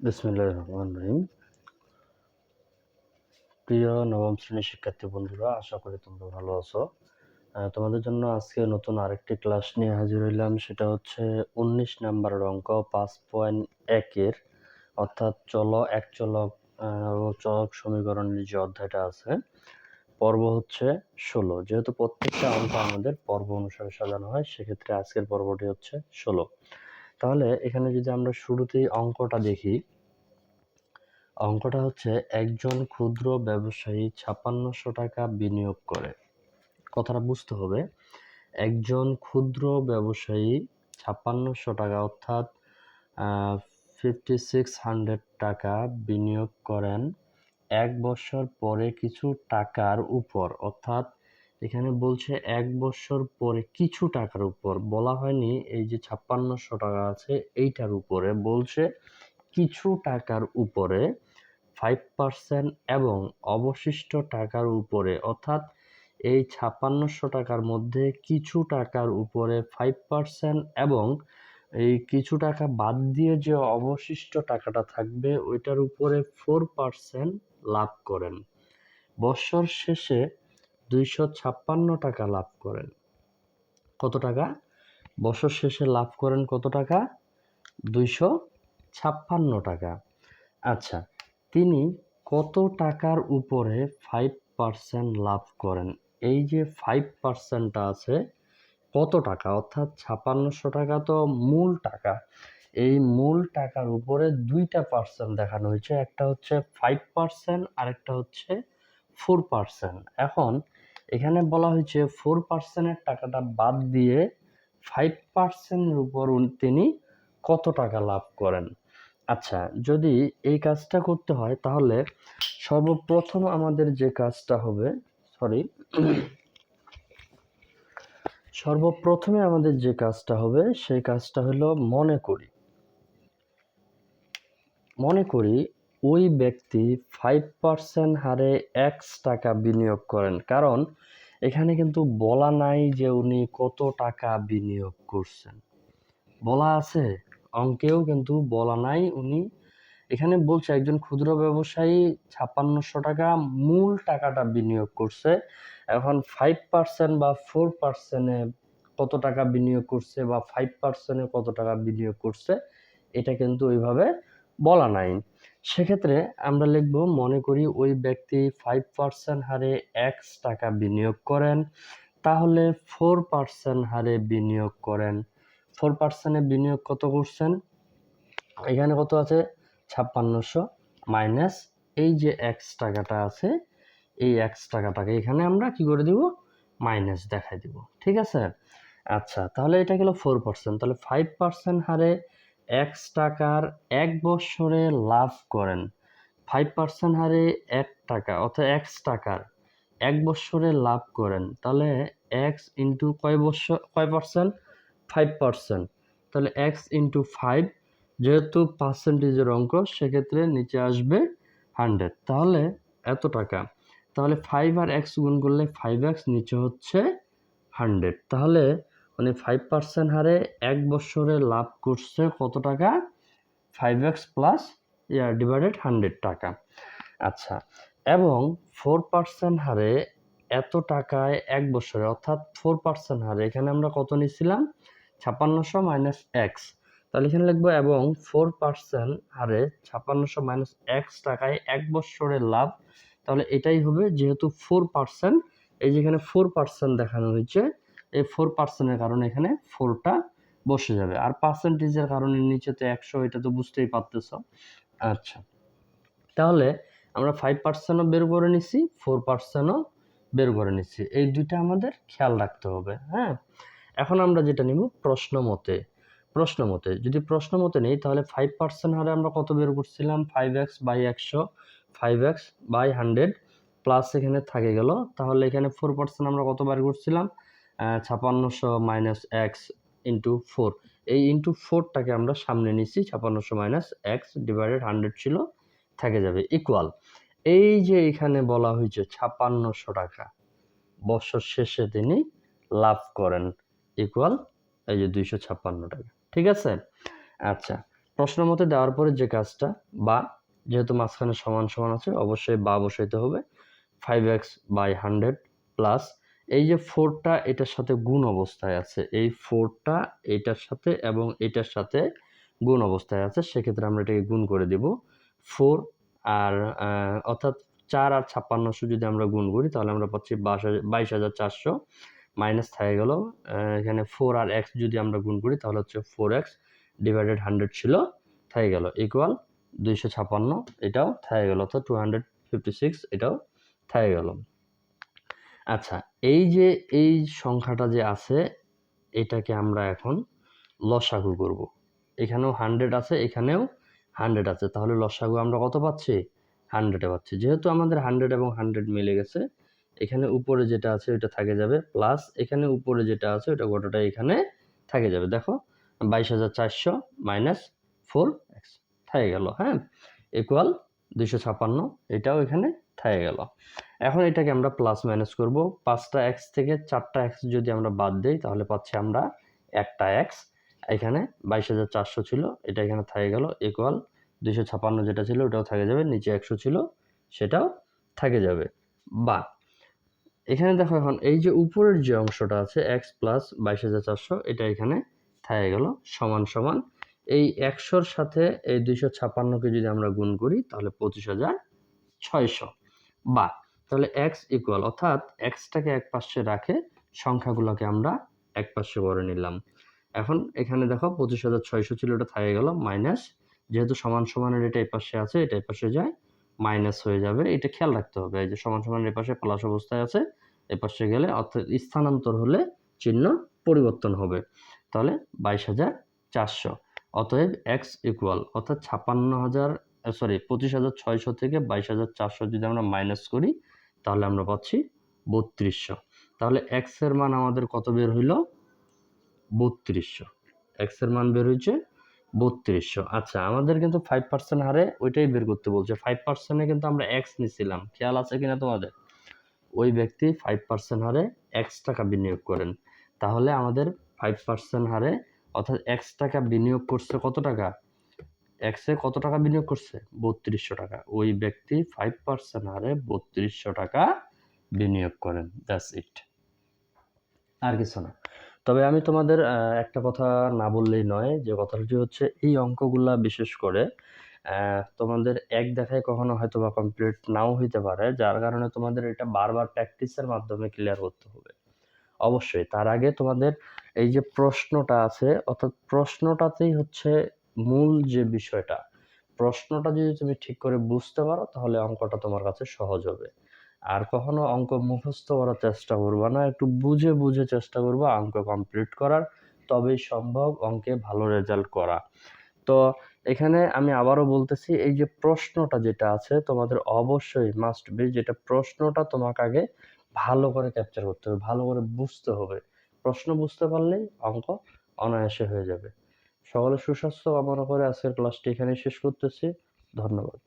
বিসমিল্লাহির রহমানির রহিম। প্রিয় নবম শ্রেণির শিক্ষার্থী বন্ধুরা, আশা করি তোমরা ভালো আছো। তোমাদের জন্য আজকে নতুন আরেকটি ক্লাস নিয়ে হাজির হইলাম। সেটা হচ্ছে উনিশ নাম্বারের অঙ্ক, পাঁচ পয়েন্ট একের অর্থাৎ চলো এক চলক চলক সমীকরণের যে অধ্যায়টা আছে, পর্ব হচ্ছে ষোলো। যেহেতু প্রত্যেকটা অঙ্ক আমাদের পর্ব অনুসারে সাজানো হয়, সেক্ষেত্রে আজকের পর্বটি হচ্ছে ষোলো। তাহলে এখানে যদি আমরা শুরুতেই অঙ্কটা দেখি, অঙ্কটা হচ্ছে একজন ক্ষুদ্র ব্যবসায়ী ছাপ্পান্নশো টাকা বিনিয়োগ করে। কথাটা বুঝতে হবে, একজন ক্ষুদ্র ব্যবসায়ী ছাপ্পান্নশো টাকা অর্থাৎ ফিফটি সিক্স হান্ড্রেড টাকা বিনিয়োগ করেন এক বছর পরে কিছু টাকার উপর, অর্থাৎ এখানে বলছে এক বছর পরে কিছু টাকার উপর। বলা হয়নি এই যে ছাপ্পান্নশো টাকা আছে এইটার উপরে। বলছে কিছু টাকার উপরে ফাইভ পার্সেন্ট এবং অবশিষ্ট টাকার উপরে। অর্থাৎ এই ছাপ্পান্নশো টাকার মধ্যে কিছু টাকার উপরে ফাইভ পার্সেন্ট এবং এই কিছু টাকা বাদ দিয়ে যে অবশিষ্ট টাকাটা থাকবে, ওইটার উপরে ফোর পার্সেন্ট লাভ করেন। বছর শেষে দুইশো ছাপ্পান্ন টাকা লাভ করেন। কত টাকা? বছর শেষে লাভ করেন কত টাকা? দুইশো ছাপ্পান্ন টাকা। আচ্ছা তিনি কত টাকার উপরে ফাইভ পার্সেন্ট লাভ করেন? এই যে ফাইভ পার্সেন্টটা আছে, কত টাকা? অর্থাৎ ছাপ্পান্নশো টাকা তো মূল টাকা। এই মূল টাকার উপরে দুইটা পার্সেন্ট দেখানো হয়েছে, একটা হচ্ছে ফাইভ পার্সেন্ট আরেকটা হচ্ছে ফোর পার্সেন্ট এখন এখানে বলা হয়েছে ফোর পার্সেন্টের টাকাটা বাদ দিয়ে ফাইভ পার্সেন্টের উপর তিনি কত টাকা লাভ করেন। আচ্ছা যদি এই কাজটা করতে হয়, তাহলে সর্বপ্রথম আমাদের যে কাজটা হবে সরি সর্বপ্রথমে আমাদের যে কাজটা হবে, সেই কাজটা হলো মনে করি। মনে করি ওই ব্যক্তি ফাইভ পার্সেন্ট হারে এক্স টাকা বিনিয়োগ করেন। কারণ এখানে কিন্তু বলা নাই যে উনি কত টাকা বিনিয়োগ করছেন। বলা আছে, অঙ্কেও কিন্তু বলা নাই উনি। এখানে বলছে একজন ক্ষুদ্র ব্যবসায়ী ছাপ্পান্নশো টাকা মূল টাকাটা বিনিয়োগ করছে। এখন ফাইভ পার্সেন্ট বা ফোর পার্সেন্টে কত টাকা বিনিয়োগ করছে বা ফাইভ পার্সেন্টে কত টাকা বিনিয়োগ করছে, এটা কিন্তু ওইভাবে বলা নাই। সেক্ষেত্রে আমরা লিখব, মনে করি ওই ব্যক্তি ফাইভ পার্সেন্ট হারে এক্স টাকা বিনিয়োগ করেন, তাহলে ফোর পার্সেন্ট হারে বিনিয়োগ করেন। ফোর পার্সেন্টে বিনিয়োগ কত করছেন? এখানে কত আছে? ছাপ্পান্নশো মাইনাস এই যে এক্স টাকাটা আছে, এই এক্স টাকাটাকে এখানে আমরা কি করে দিব? মাইনাস দেখাই দিব, ঠিক আছে? আচ্ছা তাহলে এটা গেল ফোর পার্সেন্ট তাহলে ফাইভ পার্সেন্ট হারে এক্স টাকার এক বছরে লাভ করেন। ফাইভ পার্সেন্ট হারে এক টাকা, অর্থাৎ এক্স টাকার এক বছরে লাভ করেন। তাহলে এক্স ইন্টু কয় বছর, কয় পার্সেন্ট ফাইভ পার্সেন্ট তাহলে এক্স ইন্টু ফাইভ যেহেতু পার্সেন্টেজের অঙ্ক, সেক্ষেত্রে নিচে আসবে হান্ড্রেড তাহলে এত টাকা। তাহলে ফাইভ আর এক্স গুণ করলে ফাইভ এক্স নিচে হচ্ছে হান্ড্রেড তাহলে মানে ফাইভ পার্সেন্ট হারে এক বছরে লাভ করছে কত টাকা? Five X plus year divided hundred টাকা। আচ্ছা এবং ফোর পার্সেন্ট হারে এত টাকায় এক বছরে, অর্থাৎ ফোর পার্সেন্ট হারে এখানে আমরা কত নিয়েছিলাম? ছাপ্পান্নশো মাইনাস এক্স তাহলে এখানে লিখব, এবং ফোর পার্সেন্ট হারে ছাপ্পান্নশো মাইনাস এক্স টাকায় এক বছরের লাভ, তাহলে এটাই হবে যেহেতু ফোর পার্সেন্ট এই যেখানে ফোর পার্সেন্ট দেখানো হয়েছে এই ফোর পার্সেন্টের কারণে এখানে ফোরটা বসে যাবে। আর পার্সেন্টেজের কারণে নিচে তো একশো, এটা তো বুঝতেই পারতেছ। আচ্ছা। তাহলে আমরা ফাইভ পার্সেন্টও বের করে নিছি ফোর পার্সেন্টও বের করে নিচ্ছি এই দুইটা আমাদের খেয়াল রাখতে হবে হ্যাঁ? এখন আমরা যেটা নিব প্রশ্ন মতে। প্রশ্ন মতে, যদি প্রশ্ন মতে নেই, তাহলে ফাইভ পার্সেন্ট হারে আমরা কত বের করছিলাম? ফাইভ এক্স বাই একশো five X by hundred plus এখানে থাকে গেল। তাহলে এখানে ফোর পার্সেন্ট আমরা কত বার করছিলাম? ছাপান্নশো মাইনাস এক্স ইন্টু ফোর। এই ইন্টু ফোরটাকে আমরা সামনে নিচ্ছি, ছাপান্নশো মাইনাস এক্স ডিভাইডেড হান্ড্রেড ছিল, থেকে যাবে ইকুয়াল এই যে এখানে বলা হয়েছে ছাপান্নশো টাকা, বছর শেষে তিনি লাভ করেন ইকুয়াল এই যে দুইশো ছাপ্পান্ন টাকা। ঠিক আছে? আচ্ছা প্রশ্ন মতে দেওয়ার পরে যে কাজটা, বা যেহেতু মাঝখানে সমান সমান আছে, অবশ্যই বা বসাইতে হবে। Five x by hundred plus এই যে ফোরটা এটার সাথে গুণ অবস্থায় আছে, এই ফোরটা এটার সাথে এবং এটার সাথে গুণ অবস্থায় আছে, সেক্ষেত্রে আমরা এটাকে গুণ করে দিব ফোর আর অর্থাৎ চার আর ছাপ্পান্নশো যদি আমরা গুণ করি, তাহলে আমরা পাচ্ছি বাইশ হাজার চারশো মাইনাস থাকে গেল এখানে ফোর আর এক্স যদি আমরা গুণ করি, তাহলে হচ্ছে ফোর এক্স ডিভাইডেড হান্ড্রেড ছিল থাকে গেল ইকুয়াল দুইশো ছাপ্পান্ন, এটাও থাকে গেল, অর্থাৎ টু হান্ড্রেড ফিফটি সিক্স এটাও থাকে গেল। আচ্ছা এই যে, এই সংখ্যাটা যে আছে, এটাকে আমরা এখন লসাগু করব। এখানেও হান্ড্রেড আছে, এখানেও হান্ড্রেড আছে। তাহলে লসাগু আমরা কত পাচ্ছি? হান্ড্রেডে পাচ্ছি। যেহেতু আমাদের হান্ড্রেড এবং হান্ড্রেড মিলে গেছে, এখানে উপরে যেটা আছে ওটা থাকে যাবে প্লাস এখানে উপরে যেটা আছে ওটা গোটাটা এখানে থাকে যাবে। দেখো, বাইশ হাজার চারশো মাইনাস ফোর এক্স থাকে গেল হ্যাঁ? ইকুয়াল দুইশো ছাপান্ন, এটাও এখানে থাকে গেল। এখন এটাকে আমরা প্লাস মাইনাস করব। পাঁচটা এক্স থেকে চারটা এক্স যদি আমরা বাদ দিই, তাহলে পাচ্ছি আমরা একটা এক্স এখানে বাইশ হাজার চারশো ছিল, এটা এখানে থাকে গেল ইকুয়াল দুশো ছাপান্ন যেটা ছিল, ওটাও থাকে যাবে, নিচে একশো ছিল, সেটাও থাকে যাবে। বা এখানে দেখো এখন, এই যে উপরের যে অংশটা আছে এক্স প্লাস বাইশ হাজার চারশো, এটা এখানে থাকে গেল, সমান সমান। এই একশোর সাথে এই দুইশো ছাপান্নকে যদি আমরা গুণ করি, তাহলে পঁচিশ হাজার ছয়শো। বা তাহলে এক্স ইকুয়াল অর্থাৎ এক্সটাকে এক পাশে রাখে, সংখ্যাগুলোকে আমরা এক পাশে করে নিলাম। এখন এখানে দেখো পঁচিশ হাজার ছয়শো ছিল এটা থাকে গেল মাইনাস যেহেতু সমান সমানের এটা এই পাশে আছে, এটা এই পাশে যায় মাইনাস হয়ে যাবে। এটা খেয়াল রাখতে হবে, এই যে সমান সমানের পাশে প্লাস অবস্থায় আছে, এ পাশে গেলে অর্থাৎ স্থানান্তর হলে চিহ্ন পরিবর্তন হবে। তাহলে বাইশ হাজার চারশো। অতএব এক্স ইকুয়াল অর্থাৎ ছাপ্পান্ন হাজার সরি পঁচিশ হাজার ছয়শো থেকে বাইশ হাজার চারশো যদি আমরা মাইনাস করি, তাহলে আমরা পাচ্ছি বত্রিশশো। তাহলে এক্সের মান আমাদের কত বের হইল? বত্রিশশো। এক্সের মান বের হয়েছে বত্রিশশো। আচ্ছা আমাদের কিন্তু ফাইভ পার্সেন্ট হারে ওইটাই বের করতে বলছে। ফাইভ পার্সেন্টে কিন্তু আমরা এক্স নিছিলাম। খেয়াল আছে কিনা তোমাদের? ওই ব্যক্তি ফাইভ পার্সেন্ট হারে এক্স টাকা বিনিয়োগ করেন। তাহলে আমাদের ফাইভ পার্সেন্ট হারে অর্থাৎ এক্স টাকা বিনিয়োগ করছে কত টাকা? এক্সে কত টাকা বিনিয়োগ করছে? বত্রিশশো টাকা। ওই ব্যক্তি ফাইভ পার্সেন্ট হারে বত্রিশশো টাকা বিনিয়োগ করেন। দ্যাটস ইট আর কিছু না। তবে আমি তোমাদের একটা কথা না বললেই নয়, যে কথাটি হচ্ছে এই অঙ্কগুলা বিশেষ করে তোমাদের এক দেখায় কখনো হয়তো বা কমপ্লিট নাও হইতে পারে, যার কারণে তোমাদের এটা বারবার প্র্যাকটিসের মাধ্যমে ক্লিয়ার করতে হবে। অবশ্যই, তার আগে তোমাদের এই যে প্রশ্নটা আছে, অর্থাৎ প্রশ্নটাতেই হচ্ছে মূল যে বিষয়টা, প্রশ্নটা যদি তুমি ঠিক করে বুঝতে পারো, তাহলে অঙ্কটা তোমার কাছে সহজ হবে। আর কখনো অঙ্ক মুখস্থ করার চেষ্টা করবা না, একটু বুঝে বুঝে চেষ্টা করবা অঙ্ক কমপ্লিট করার, তবেই সম্ভব অঙ্কে ভালো রেজাল্ট করা। তো এখানে আমি আবারও বলতেছি, এই যে প্রশ্নটা যেটা আছে, তোমাদের অবশ্যই মাস্ট বি যেটা প্রশ্নটা তোমাকে আগে ভালো করে ক্যাপচার করতে হবে, ভালো করে বুঝতে হবে। প্রশ্ন বুঝতে পারলেই অঙ্ক অনায়াসে হয়ে যাবে। সকলে সুস্বাস্থ্য কামনা করে আজকের ক্লাসটি এখানে শেষ করতেছি। ধন্যবাদ।